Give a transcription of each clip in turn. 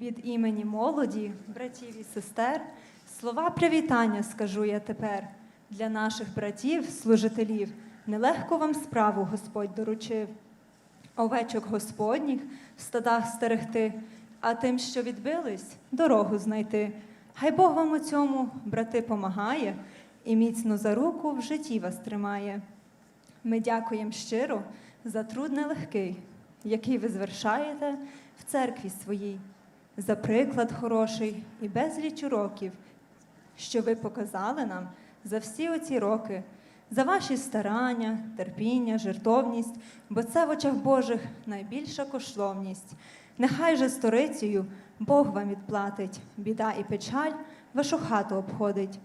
Від імені молоді, братів і сестер, слова привітання скажу я тепер. Для наших братів, служителів, нелегко вам справу Господь доручив. Овечок Господніх в стадах стерегти, а тим, що відбились, дорогу знайти. Хай Бог вам у цьому, брати, помагає і міцно за руку в житті вас тримає. Ми дякуємо щиро за труд нелегкий, який ви звершаєте в церкві своїй, за приклад хороший і безліч уроків, що ви показали нам за всі оці роки, за ваші старання, терпіння, жертовність, бо це в очах Божих найбільша коштовність. Нехай же сторицею Бог вам відплатить, біда і печаль вашу хату обходить.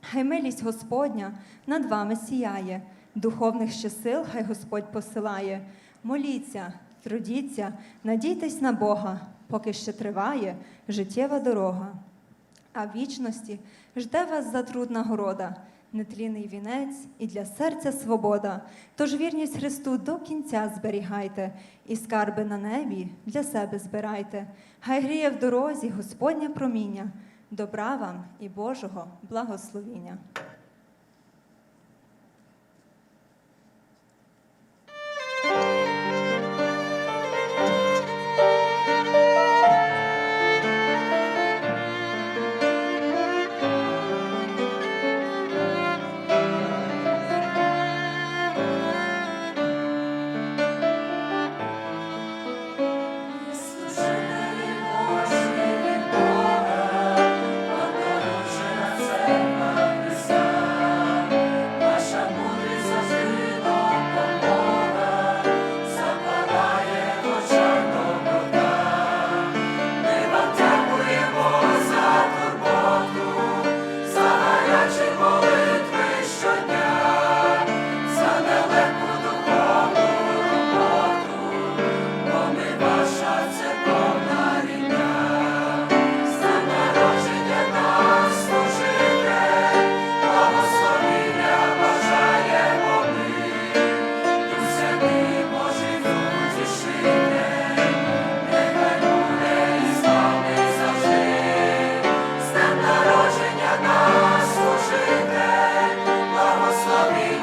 Хай милість Господня над вами сіяє, духовних ще сил хай Господь посилає. Моліться, трудіться, надійтесь на Бога, поки ще триває життєва дорога. А в вічності жде вас за труд нагорода, нетлінний вінець і для серця свобода. Тож вірність Христу до кінця зберігайте, і скарби на небі для себе збирайте. Хай гріє в дорозі Господнє проміння, добра вам і Божого благословіння.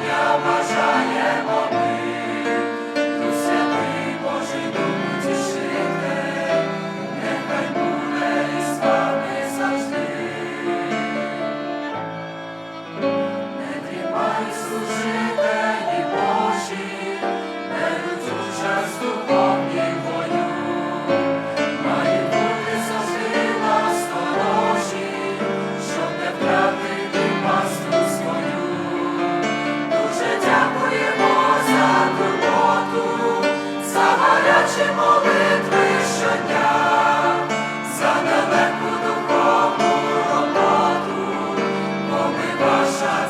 Благословіння гарячі молитви щодня, за далеку духовну роботу, бо ми ваша